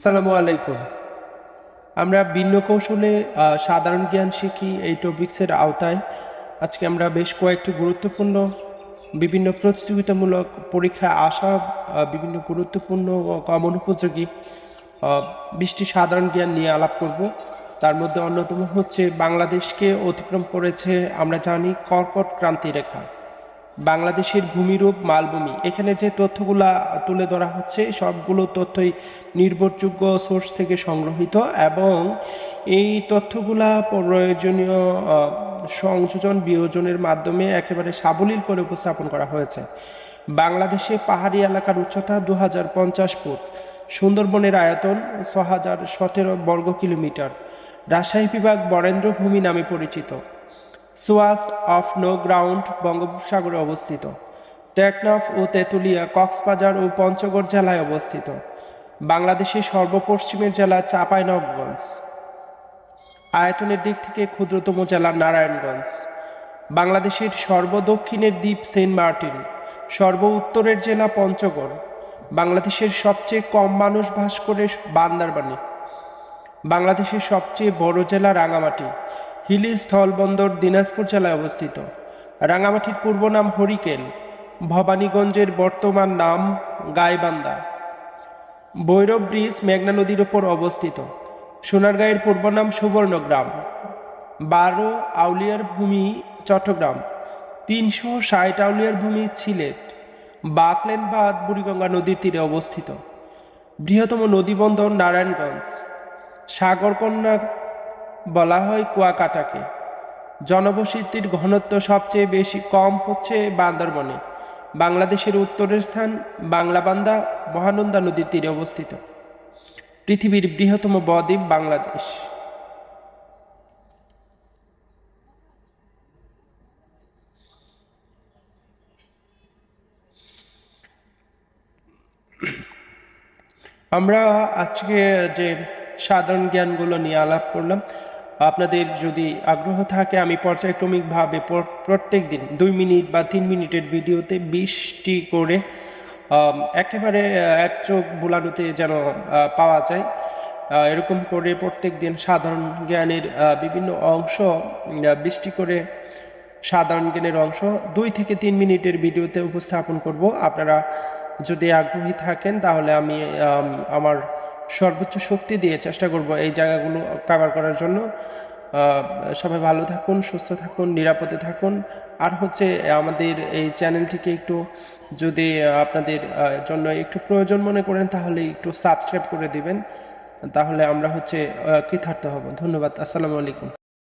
সালামু আলাইকুম। আমরা ভিন্ন কৌশলে সাধারণ জ্ঞান শিখি এই টপিক্সের আওতায়। আজকে আমরা বেশ কয়েকটি গুরুত্বপূর্ণ, বিভিন্ন প্রতিযোগিতামূলক পরীক্ষায় আসা বিভিন্ন গুরুত্বপূর্ণ কমন উপযোগী বিশটি সাধারণ জ্ঞান নিয়ে আলাপ করব। তার মধ্যে অন্যতম হচ্ছে, বাংলাদেশকে অতিক্রম করেছে, আমরা জানি, কর্কট ক্রান্তি রেখা। বাংলাদেশের ভূমিরূপ মালভূমি। এখানে যে তথ্যগুলা তুলে ধরা হচ্ছে, সবগুলো তথ্যই নির্ভরযোগ্য সোর্স থেকে সংগ্রহিত এবং এই তথ্যগুলা প্রয়োজনীয় সংযোজন বিয়োজনের মাধ্যমে একেবারে সাবলীল করে উপস্থাপন করা হয়েছে। বাংলাদেশে পাহাড়ি এলাকার উচ্চতা দু হাজার পঞ্চাশ ফুট। সুন্দরবনের আয়তন ছ সতেরো বর্গ কিলোমিটার। রাজশাহী বিভাগ বরেন্দ্র ভূমি নামে পরিচিত। সুয়াস অফ নো গ্রাউন্ড বঙ্গোপসাগরে অবস্থিত। টেকনাফ ও তেঁতুলিয়া কক্সবাজার ও পঞ্চগড় জেলায় অবস্থিত। বাংলাদেশের সর্বপশ্চিমের জেলা চাঁপাইনবাবগঞ্জ আয়তনের দিক থেকে ক্ষুদ্রতম জেলা নারায়ণগঞ্জ। বাংলাদেশের সর্বদক্ষিণের দ্বীপ সেন্ট মার্টিন। সর্ব উত্তরের জেলা পঞ্চগড়। বাংলাদেশের সবচেয়ে কম মানুষ বাস করে বান্দারবানী। বাংলাদেশের সবচেয়ে বড় জেলা রাঙামাটি। হিলি স্থলবন্দর দিনাজপুর জেলায় অবস্থিত। রাঙামাটির পূর্ব নাম হরিকেল, ভবানীগঞ্জের বর্তমান নাম গাইবান্ধা। ভৈরব ব্রিজ মেঘনা নদীর ওপর অবস্থিত। সোনারগাঁয়ের পূর্ব নাম সুবর্ণগ্রাম বারো আউলিয়ার ভূমি চট্টগ্রাম। তিনশো ষাট আউলিয়ার ভূমি সিলেট। বাকলেন বাঁধ বুড়িগঙ্গা নদীর তীরে অবস্থিত। বৃহত্তম নদীবন্দর নারায়ণগঞ্জ। সাগরকন্যা বলা হয় কুয়াকাটাকে। জনবসতির ঘনত্ব সবচেয়ে বেশি কম হচ্ছে বান্দরবনে। বাংলাদেশের উত্তরের স্থান বাংলাবান্দা, মহানন্দা নদীর তীরে অবস্থিত। পৃথিবীর বৃহত্তম বদ্বীপ বাংলাদেশ। আমরা আজকে যে সাধারণ জ্ঞানগুলো নিয়ে আলাপ করলাম আপনাদের যদি আগ্রহ থাকে, আমি পর্যায়ক্রমিকভাবে প্রত্যেক দিন দুই মিনিট বা তিন মিনিটের ভিডিওতে বিশটি করে একেবারে এক চোখ বুলানোতে যেন পাওয়া যায়। এরকম করে প্রত্যেক দিন সাধারণ জ্ঞানের বিভিন্ন অংশ বৃষ্টি করে সাধারণ জ্ঞানের অংশ দুই থেকে তিন মিনিটের ভিডিওতে উপস্থাপন করব। আপনারা যদি আগ্রহী থাকেন, তাহলে আমি, আমার সর্বোচ্চ শক্তি দিয়ে চেষ্টা করব এই জায়গাগুলো কভার করার জন্য। সবাই ভালো থাকুন, সুস্থ থাকুন, নিরাপদে থাকুন। আর হচ্ছে, আমাদের এই চ্যানেলটিকে একটু যদি আপনাদের জন্য একটু প্রয়োজন মনে করেন, তাহলে একটু সাবস্ক্রাইব করে দিবেন। তাহলে আমরা হচ্ছে কৃতার্থ হব। ধন্যবাদ, আসসালামু আলাইকুম।